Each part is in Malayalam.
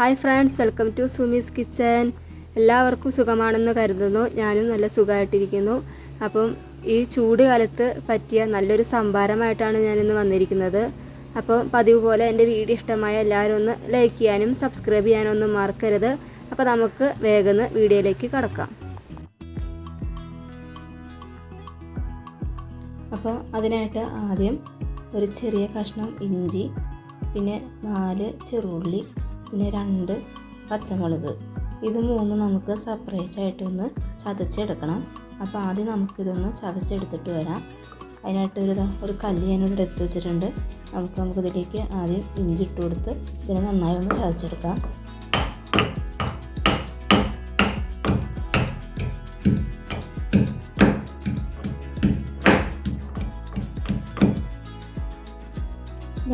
Hi friends welcome to Sumi's kitchen. എല്ലാവർക്കും സുഖമാണെന്ന് കരുതുന്നു. ഞാനും നല്ല സുഖമായിട്ടിരിക്കുന്നു. അപ്പം ഈ ചൂട് കാലത്ത് പറ്റിയ നല്ലൊരു സംഭാരമായിട്ടാണ് ഞാനിന്ന് വന്നിരിക്കുന്നത്. അപ്പം പതിവ് പോലെ എന്റെ വീഡിയോ ഇഷ്ടമായ എല്ലാവരും ഒന്ന് ലൈക്ക് ചെയ്യാനും സബ്സ്ക്രൈബ് ചെയ്യാനും ഒന്നും മറക്കരുത്. അപ്പം നമുക്ക് വേഗം വീഡിയോയിലേക്ക് കടക്കാം. അപ്പോൾ അതിനായിട്ട് ആദ്യം ഒരു ചെറിയ കഷ്ണം ഇഞ്ചി പിന്നെ നാല് ചെറുള്ളി പിന്നെ രണ്ട് പച്ചമുളക്. ഇത് മൂന്ന് നമുക്ക് സെപ്പറേറ്റ് ആയിട്ടൊന്ന് ചതച്ചെടുക്കണം. അപ്പോൾ ആദ്യം നമുക്കിതൊന്ന് ചതച്ചെടുത്തിട്ട് വരാം. അതിനായിട്ട് ഒരു ഒരു കല്ല് ഞാനിവിടെ എടുത്ത് വെച്ചിട്ടുണ്ട്. നമുക്ക് നമുക്കിതിലേക്ക് ആദ്യം ഇഞ്ചി ഇട്ട് കൊടുത്ത് ഇതിനെ നന്നായി ഒന്ന് ചതച്ചെടുക്കാം.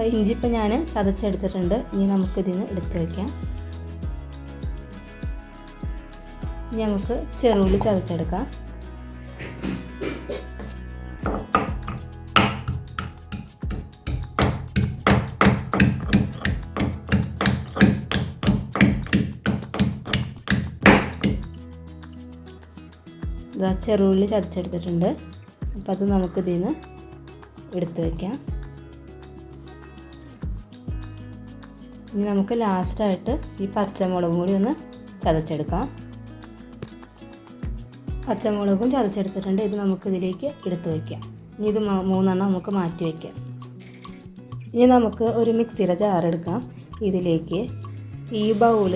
ഇഞ്ചി ഇപ്പം ഞാൻ ചതച്ചെടുത്തിട്ടുണ്ട്. ഇനി നമുക്കിതിന് എടുത്തു വയ്ക്കാം ഇനി നമുക്ക് ചെറുള്ളി ചതച്ചെടുക്കാം. ചെറുള്ളി ചതച്ചെടുത്തിട്ടുണ്ട്. അപ്പം അത് നമുക്കിതിൽ നിന്ന് എടുത്തു വയ്ക്കാം ഇനി നമുക്ക് ലാസ്റ്റായിട്ട് ഈ പച്ചമുളകും കൂടി ഒന്ന് ചതച്ചെടുക്കാം. പച്ചമുളകും ചതച്ചെടുത്തിട്ടുണ്ട്. ഇത് നമുക്ക് ഇതിലേക്ക് എടുത്ത് വയ്ക്കാം ഇനി ഇത് മൂന്നെണ്ണം നമുക്ക് മാറ്റി വയ്ക്കാം ഇനി നമുക്ക് ഒരു മിക്സിയുടെ ജാർ എടുക്കാം. ഇതിലേക്ക് ഈ ബൗൾ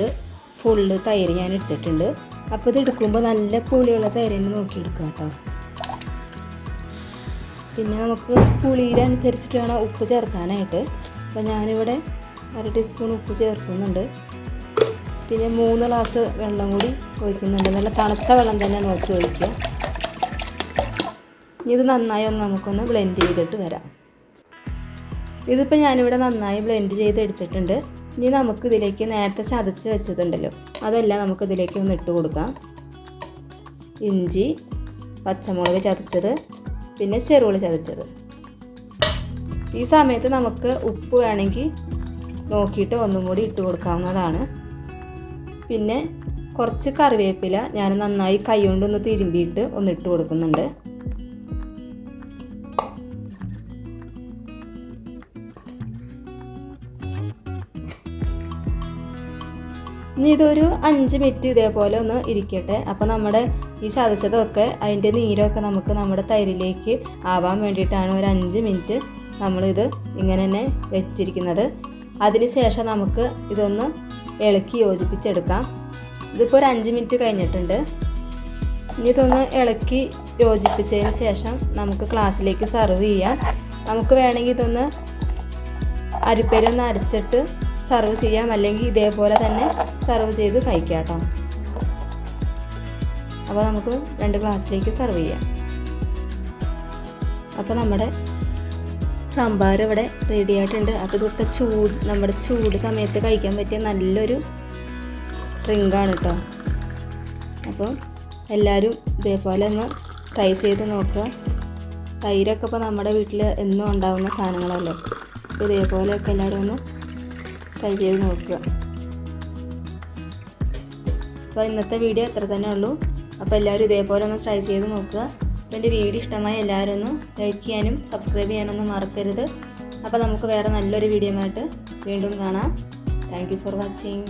ഫുള്ള് തൈര് ഞാൻ എടുത്തിട്ടുണ്ട്. അപ്പോൾ ഇത് എടുക്കുമ്പോൾ നല്ല പുളിയുള്ള തൈര് തന്നെ നോക്കിയെടുക്കാം കേട്ടോ. പിന്നെ നമുക്ക് പുളിയിലനുസരിച്ചിട്ട് വേണം ഉപ്പ് ചേർക്കാനായിട്ട്. അപ്പോൾ ഞാനിവിടെ അര ടീസ്പൂൺ ഉപ്പ് ചേർക്കുന്നുണ്ട്. പിന്നെ മൂന്ന് ഗ്ലാസ് വെള്ളം കൂടി ഒഴിക്കുന്നുണ്ട്. നല്ല തണുത്ത വെള്ളം തന്നെ നോക്കി ഒഴിക്കുക. ഇനി ഇത് നന്നായി ഒന്ന് നമുക്കൊന്ന് ബ്ലെൻഡ് ചെയ്തിട്ട് വരാം. ഇതിപ്പോൾ ഞാനിവിടെ നന്നായി ബ്ലെൻഡ് ചെയ്ത് എടുത്തിട്ടുണ്ട്. ഇനി നമുക്ക് ഇതിലേക്ക് നേരത്തെ ചതച്ച് വെച്ചതുണ്ടല്ലോ അതെല്ലാം നമുക്ക് ഇതിലേക്ക് ഒന്ന് ഇട്ട് കൊടുക്കാം. ഇഞ്ചി പച്ചമുളക് ചതച്ചത് പിന്നെ ചെറുകൾ ചതച്ചത്. ഈ സമയത്ത് നമുക്ക് ഉപ്പ് വേണമെങ്കിൽ നോക്കിയിട്ട് ഒന്നും കൂടി ഇട്ട് കൊടുക്കാവുന്നതാണ്. പിന്നെ കുറച്ച് കറിവേപ്പില ഞാൻ നന്നായി കൈ കൊണ്ടൊന്ന് തിരുമ്പിയിട്ട് ഒന്ന് ഇട്ട് കൊടുക്കുന്നുണ്ട്. ഇനി ഇതൊരു അഞ്ച് മിനിറ്റ് ഇതേപോലെ ഒന്ന് ഇരിക്കട്ടെ. അപ്പോൾ നമ്മുടെ ഈ ചതച്ചതൊക്കെ അതിന്റെ നീരൊക്കെ നമുക്ക് നമ്മുടെ തൈരിലേക്ക് ആവാൻ വേണ്ടിയിട്ടാണ് ഒരു അഞ്ച് മിനിറ്റ് നമ്മളിത് ഇങ്ങനെ തന്നെ വെച്ചിരിക്കുന്നത്. അതിന് ശേഷം നമുക്ക് ഇതൊന്ന് ഇളക്കി യോജിപ്പിച്ചെടുക്കാം. ഇതിപ്പോൾ ഒരു അഞ്ച് മിനിറ്റ് കഴിഞ്ഞിട്ടുണ്ട്. ഇനി ഇതൊന്ന് ഇളക്കി യോജിപ്പിച്ചതിന് ശേഷം നമുക്ക് ക്ലാസ്സിലേക്ക് സർവ് ചെയ്യാം. നമുക്ക് വേണമെങ്കിൽ ഇതൊന്ന് അരിപ്പരൊന്ന് അരച്ചിട്ട് സർവ് ചെയ്യാം. അല്ലെങ്കിൽ ഇതേപോലെ തന്നെ സർവ് ചെയ്ത് കഴിക്കാം കേട്ടോ. അപ്പോൾ നമുക്ക് രണ്ട് ഗ്ലാസ്സിലേക്ക് സർവ് ചെയ്യാം. അപ്പോൾ നമ്മുടെ സാമ്പാർ ഇവിടെ റെഡി ആയിട്ടുണ്ട് അപ്പോൾ ഇതൊക്കെ ചൂട് നമ്മുടെ ചൂട് സമയത്ത് കഴിക്കാൻ പറ്റിയ നല്ലൊരു ഡ്രിങ്കാണ് കേട്ടോ അപ്പോൾ എല്ലാവരും ഇതേപോലെ ഒന്ന് ട്രൈ ചെയ്ത് നോക്കുക. തൈരൊക്കെ ഇപ്പോൾ നമ്മുടെ വീട്ടിൽ എന്നും ഉണ്ടാകുന്ന സാധനങ്ങളല്ലേ? അപ്പോൾ ഇതേപോലെയൊക്കെ എല്ലാവരും ഒന്ന് ട്രൈ ചെയ്ത് നോക്കുക. അപ്പോൾ ഇന്നത്തെ വീഡിയോ ഇത്ര തന്നെ ഉള്ളൂ. അപ്പോൾ എല്ലാവരും ഇതേപോലെ ഒന്ന് ട്രൈ ചെയ്ത് നോക്കുക. അപ്പോൾ എന്റെ വീഡിയോ ഇഷ്ടമായി എല്ലാവരും ഒന്ന് ലൈക്ക് ചെയ്യാനും സബ്സ്ക്രൈബ് ചെയ്യാനൊന്നും മറക്കരുത്. അപ്പോൾ നമുക്ക് വേറെ നല്ലൊരു വീഡിയോ ആയിട്ട് വീണ്ടും കാണാം. Thank for watching